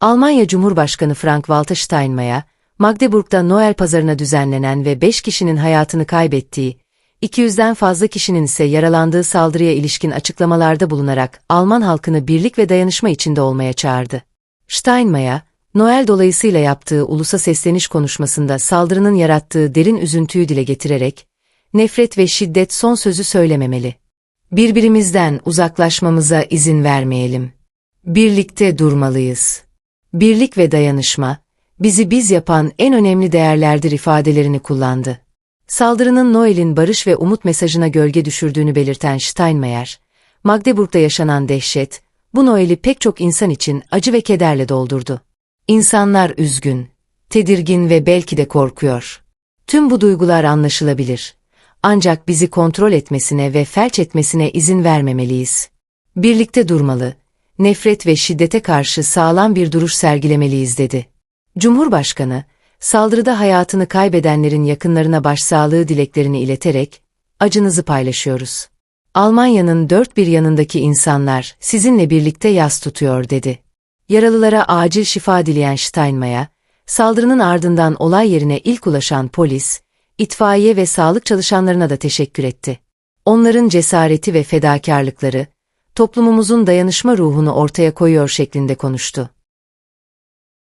Almanya Cumhurbaşkanı Frank-Walter Steinmeier, Magdeburg'da Noel pazarına düzenlenen ve 5 kişinin hayatını kaybettiği, 200'den fazla kişinin ise yaralandığı saldırıya ilişkin açıklamalarda bulunarak Alman halkını birlik ve dayanışma içinde olmaya çağırdı. Steinmeier, Noel dolayısıyla yaptığı ulusa sesleniş konuşmasında saldırının yarattığı derin üzüntüyü dile getirerek, nefret ve şiddet son sözü söylememeli. Birbirimizden uzaklaşmamıza izin vermeyelim. Birlikte durmalıyız. Birlik ve dayanışma, bizi biz yapan en önemli değerlerdir ifadelerini kullandı. Saldırının Noel'in barış ve umut mesajına gölge düşürdüğünü belirten Steinmeier, Magdeburg'da yaşanan dehşet, bu Noel'i pek çok insan için acı ve kederle doldurdu. İnsanlar üzgün, tedirgin ve belki de korkuyor. Tüm bu duygular anlaşılabilir. Ancak bizi kontrol etmesine ve felç etmesine izin vermemeliyiz. Birlikte durmalı, nefret ve şiddete karşı sağlam bir duruş sergilemeliyiz dedi. Cumhurbaşkanı, saldırıda hayatını kaybedenlerin yakınlarına başsağlığı dileklerini ileterek, acınızı paylaşıyoruz. Almanya'nın dört bir yanındaki insanlar sizinle birlikte yas tutuyor dedi. Yaralılara acil şifa dileyen Steinmeier, saldırının ardından olay yerine ilk ulaşan polis, itfaiye ve sağlık çalışanlarına da teşekkür etti. Onların cesareti ve fedakarlıkları, toplumumuzun dayanışma ruhunu ortaya koyuyor şeklinde konuştu.